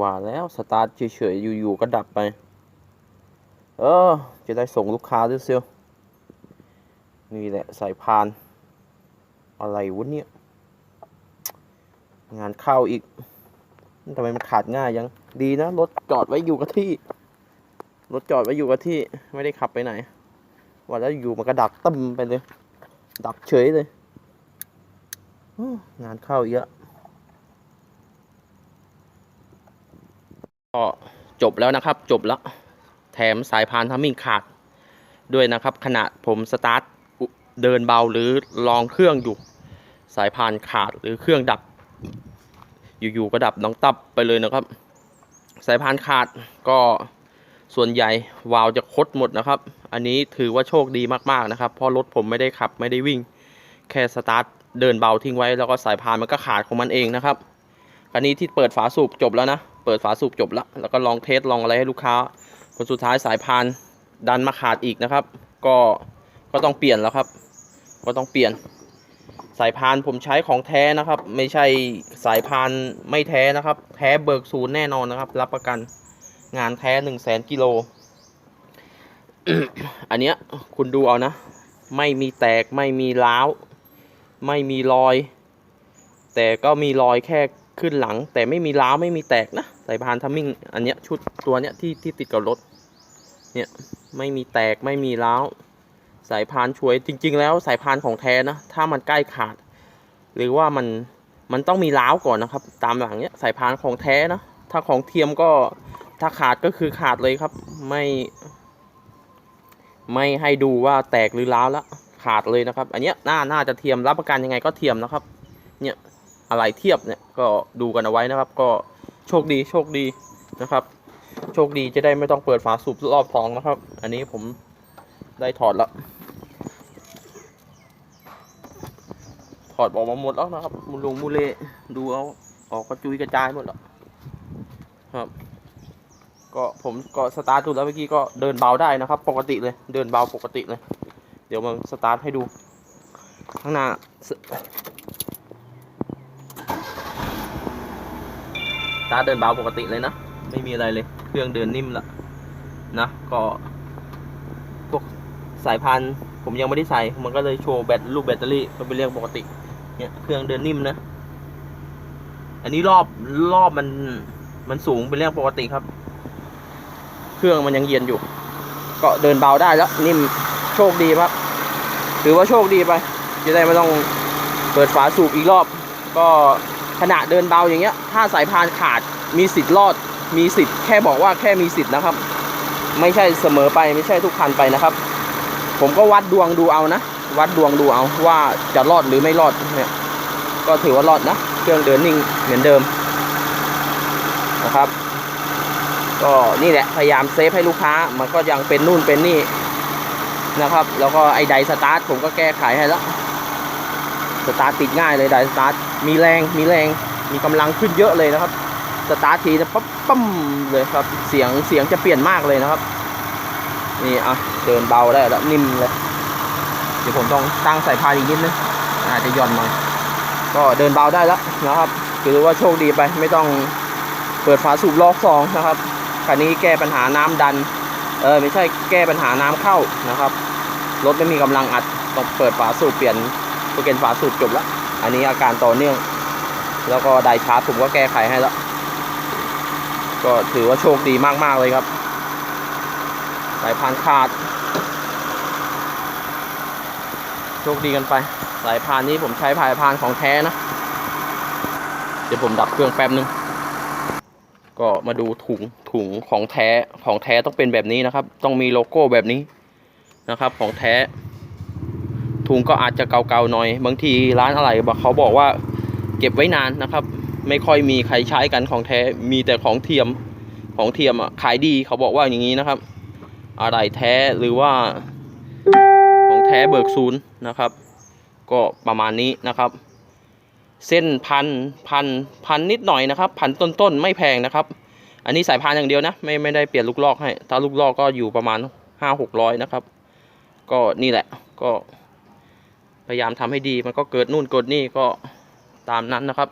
ว่าแล้วสตาร์ทเฉยๆอยู่ๆก็ดับไป เออ จะได้ส่งลูกค้าด้วยเซียวนี่แหละสายพาน อะไรวะเนี่ย งานเข้าอีกทำไมมันขาดง่ายยังดีนะ รถจอดไว้อยู่กับที่ รถจอดไว้อยู่กับที่ไม่ได้ขับไปไหนว่าแล้วอยู่มันก็ดับตึมไปเลย ดับเฉยเลยงานเข้าอีกแล้ ก็จบแล้วนะครับจบแล้วแถมสายพานทัมมิ่งขาดด้วยนะครับขณะผมสตาร์ทเดินเบาหรือลองเครื่องอยู่ สายพานขาดหรือเครื่องดับ อยู่ๆก็ดับน้องตับไปเลยนะครับ สายพานขาดก็ส่วนใหญ่วาล์วจะคดหมดนะครับ อันนี้ถือว่าโชคดีมากๆนะครับ เพราะรถผมไม่ได้ขับไม่ได้วิ่ง แค่สตาร์ทเดินเบาทิ้งไว้แล้วก็สายพานมันก็ขาดของมันเองนะครับอันนี้ที่เปิดฝาสูบจบแล้วนะ เปิดฝาสูบจบแล้ว แล้วก็ลองเทสลองอะไรให้ลูกค้าผลสุดท้ายสายพานดันมาขาดอีกนะครับ ก็ก็ต้องเปลี่ยนแล้วครับ ก็ต้องเปลี่ยน สายพานผมใช้ของแท้นะครับ ไม่ใช่สายพานไม่แท้นะครับ แท้เบิกศูนย์แน่นอนนะครับ รับประกันงานแท้หนึ่งแสนกิโล อันเนี้ยคุณดูเอานะ ไม่มีแตกไม่มีร้าว ไม่มีรอย แต่ก็มีรอยแค่ ขึ้นหลังแต่ไม่มีร้าวไม่มีแตกนะสายพานทัมมิ่งอันเนี้ยชุดตัวเนี้ยที่ที่ติดกับรถเนี่ยไม่มีแตกไม่มีร้าวสายพานช่วยจริง ๆ แล้วสายพานของแท้นะถ้ามันใกล้ขาด หรือว่ามันมันต้องมีร้าวก่อนนะครับ ตามหลังเนี้ยสายพานของแท้นะถ้าของเทียมก็ถ้าขาดก็คือขาดเลยครับ ไม่ ไม่ให้ดูว่าแตกหรือร้าวแล้วขาดเลยนะครับ อันเนี้ยน่าน่าจะเทียมรับประกันยังไงก็เทียมนะครับ เนี่ย อะไรเทียบเนี่ยก็ดูกันเอาไว้นะครับ ก็โชคดีโชคดีนะครับ โชคดีจะได้ไม่ต้องเปิดฝาสูบรอบสองนะครับ อันนี้ผมได้ถอดแล้วถอดออกมาหมดแล้วนะครับมูลงมูเลดูเอาออกกระจุยกระจายหมดแล้วครับ ก็ผมก็สตาร์ทดูแล้วเมื่อกี้ก็เดินเบาได้นะครับ ปกติเลย เดินเบาปกติเลย เดี๋ยวมาสตาร์ทให้ดู ข้างหน้าสส ตาร์เดินเบาปกติเลยนะ ไม่มีอะไรเลย เครื่องเดินนิ่มละนะ ก็ พวกสายพันผมยังไม่ได้ใส่ มันก็เลยโชว์แบตรูปแบตเตอรี่ก็เป็นเรื่องปกติ เนี่ย เครื่องเดินนิ่มนะ อันนี้รอบรอบมันมันสูงเป็นเรื่องปกติครับ เครื่องมันยังเย็นอยู่ ก็เดินเบาได้แล้ว นิ่มโชคดีครับ ถือว่าโชคดีไป จะได้ไม่ต้องเปิดฝาสูบอีกรอบ ก็ ขณะเดินเบาอย่างเงี้ย ถ้าสายพานขาดมีสิทธิ์รอด มีสิทธิ์แค่บอกว่าแค่มีสิทธิ์นะครับ ไม่ใช่เสมอไปไม่ใช่ทุกคันไปนะครับ ผมก็วัดดวงดูเอานะ วัดดวงดูเอาว่าจะรอดหรือไม่รอดเนี่ยก็ถือว่ารอดนะเครื่องเดินนิ่งเหมือนเดิมนะครับ ก็นี่แหละพยายามเซฟให้ลูกค้ามันก็ยังเป็นนู่นเป็นนี่นะครับ แล้วก็ไอ้ไดสตาร์ทผมก็แก้ไขให้แล้ว สตาร์ทติดง่ายเลยไดสตาร์ทมีแรงมีแรงมีกำลังขึ้นเยอะเลยนะครับสตาร์ททีจะปั๊บปั๊มเลยครับเสียงเสียงจะเปลี่ยนมากเลยนะครับ นี่อะเดินเบาได้แล้วนิ่มเลย เดี๋ยวผมต้องตั้งสายพานอีกนิดนึงอาจจะหย่อนหน่อยก็เดินเบาได้แล้วนะครับถือว่าโชคดีไปไม่ต้องเปิดฝาสูบรอบสองนะครับคันนี้แก้ปัญหาน้ำดัน เออไม่ใช่แก้ปัญหาน้ำเข้านะครับรถไม่มีกำลังอัดต้องเปิดฝาสูบเปลี่ยน โปรแกรมฝาสูบจบแล้ว อันนี้อาการต่อเนื่อง แล้วก็ไดชาร์จผมก็แก้ไขให้แล้ว ก็ถือว่าโชคดีมากๆเลยครับสายพานขาด โชคดีกันไปสายพานนี้ผมใช้สายพานของแท้นะ เดี๋ยวผมดับเครื่องแป๊บนึง ก็มาดูถุงถุงของแท้ของแท้ต้องเป็นแบบนี้นะครับ ต้องมีโลโก้แบบนี้นะครับ ของแท้ ถุงก็อาจจะเก่าๆหน่อย บางทีร้านอะไรเขาบอกว่าเก็บไว้นานนะครับ ไม่ค่อยมีใครใช้กันของแท้มีแต่ของเทียมของเทียมอะขายดีเขาบอกว่าอย่างนี้นะครับ อะไรแท้หรือว่า ของแท้เบิกศูนย์นะครับ ก็ประมาณนี้นะครับ เส้นพันพันพันนิดหน่อยนะครับ พันต้นๆไม่แพงนะครับ อันนี้สายพานอย่างเดียวนะไม่ไม่ได้เปลี่ยนลูกลอกให้ถ้าลูกลอกก็อยู่ประมาณห้าหกร้อยนะครับ ก็นี่แหละก็ พยายามทำให้ดีมันก็เกิดนู่นเกิดนี่ก็ตามนั้นนะครับ